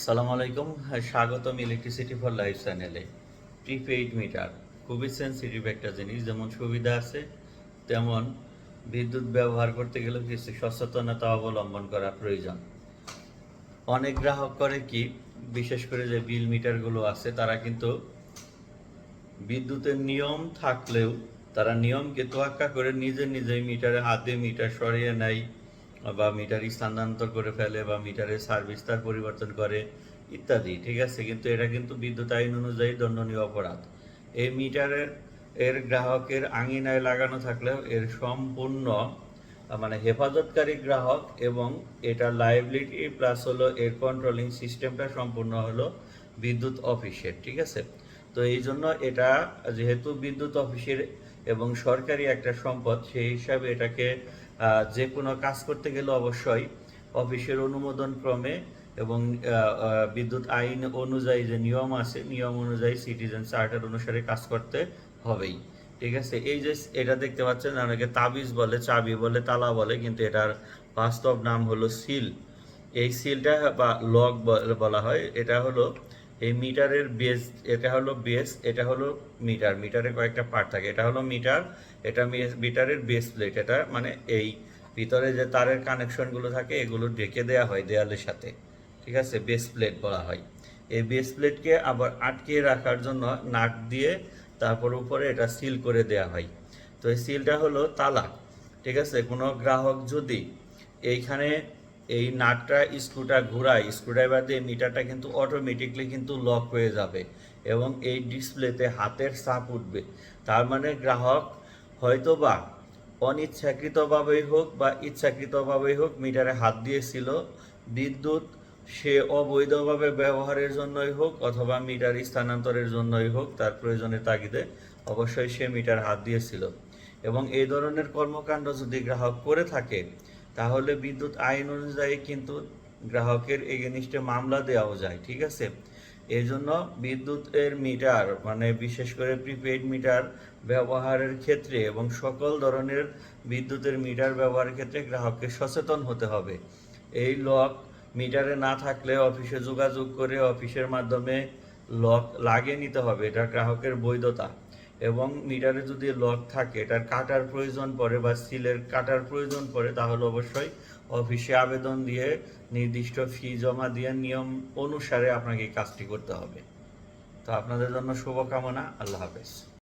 আসসালামু আলাইকুম। স্বাগতম ইলেকট্রিসিটি ফর লাইফ চ্যানেলে প্রিপেইড মিটার খুবই সেন্সিটিভ একটা জিনিস, যেমন সুবিধা আছে, তেমন বিদ্যুৎ ব্যবহার করতে গেলে কিছু সচেতনতা অবলম্বন করা প্রয়োজন। অনেক গ্রাহক করে কি, বিশেষ করে যে বিল মিটারগুলো আছে, তারা কিন্তু বিদ্যুতের নিয়ম থাকলেও তারা নিয়মকে তোয়াক্কা করে নিজে নিজেই মিটারে হাতে মিটার সরিয়ে নেয়। বা মিটার স্থানান্তর করে ফেলে বা মিটারের সার্ভিস তার পরিবর্তন করে, ইত্যাদি, ঠিক আছে? কিন্তু এটা কিন্তু বিদ্যুৎ আইন অনুযায়ী দণ্ডনীয় অপরাধ। এই মিটারের, এর গ্রাহকের আঙিনায় লাগানো থাকলেও এর সম্পূর্ণ মানে হেফাজতকারী গ্রাহক এবং এটা লাইবিলিটি প্লাস হলো এর কন্ট্রোলিং সিস্টেমটা সম্পূর্ণ হলো বিদ্যুৎ অফিসের, ঠিক আছে? তো এই জন্য এটা যেহেতু বিদ্যুৎ অফিসের এবং সরকারি একটা সম্পদ, সেই হিসাবে এটাকে যে কোনো কাজ করতে গেলে অবশ্যই অফিসের অনুমোদন ক্রমে এবং বিদ্যুৎ আইন অনুযায়ী যে নিয়ম আছে, নিয়ম অনুযায়ী সিটিজেন চার্টার অনুসারে কাজ করতে হবেই। ঠিক আছে? এই যে এটা দেখতে পাচ্ছেন, অনেকে তাবিজ বলে, চাবি বলে, তালা বলে, কিন্তু এটার বাস্তব নাম হলো সিল এই সিলটা বা লক বলা হয়, এটা হলো এই মিটারের বেস, এটা হলো বেস, এটা হলো মিটার। মিটারে কয়েকটা পার্ট থাকে। এটা হলো মিটার, এটা মিটারের বেস প্লেট এটা মানে এই ভিতরে যে তারের কানেকশনগুলো থাকে, এগুলো ঢেকে দেওয়া হয় দেয়ালের সাথে। ঠিক আছে? বেস প্লেট বলা হয়। এই বেস প্লেটকে আবার আটকে রাখার জন্য নাট দিয়ে তারপর উপরে এটা সিল করে দেওয়া হয়। তো এই সিলটা হলো তালা। ঠিক আছে? কোনো গ্রাহক যদি এইখানে এই নাটটা, স্ক্রুটা ঘুরায়, স্ক্রুড্রাইভার দিয়ে মিটারটা কিন্তু অটোমেটিকলি কিন্তু লক হয়ে যাবে এবং এই ডিসপ্লেতে হাতের চাপ উঠবে। তার মানে গ্রাহক হয়তোবা অনিচ্ছাকৃতভাবেই হোক বা ইচ্ছাকৃতভাবেই হোক মিটারে হাত দিয়েছিল, বিদ্যুৎ সে অবৈধভাবে ব্যবহারের জন্যই হোক অথবা মিটার স্থানান্তরের জন্যই হোক তার প্রয়োজনের তাগিদে অবশ্যই সে মিটার হাত দিয়েছিল। এবং এই ধরনের কর্মকাণ্ড যদি গ্রাহক করে থাকে তাহলে বিদ্যুৎ আইন অনুযায়ী কিন্তু গ্রাহকের এগেনিস্টে মামলা দেওয়াও যায়, ঠিক আছে? এই জন্য বিদ্যুতের মিটার মানে বিশেষ করে প্রিপেইড মিটার ব্যবহারের ক্ষেত্রে এবং সকল ধরনের বিদ্যুতের মিটার ব্যবহারের ক্ষেত্রে গ্রাহককে সচেতন হতে হবে। এই লক মিটারে না থাকলে অফিসে যোগাযোগ করে অফিসের মাধ্যমে লক লাগিয়ে নিতে হবে, এটা গ্রাহকের বৈধতা। এবং মিটারে যদি লক থাকে, এটার কাটার প্রয়োজন পড়ে বা সিলের কাটার প্রয়োজন পড়ে, তাহলে অবশ্যই অফিসে আবেদন দিয়ে, নির্দিষ্ট ফি জমা দিয়ে, নিয়ম অনুসারে আপনাকে কাজটি করতে হবে। তো আপনাদের জন্য শুভকামনা। আল্লাহ হাফেজ।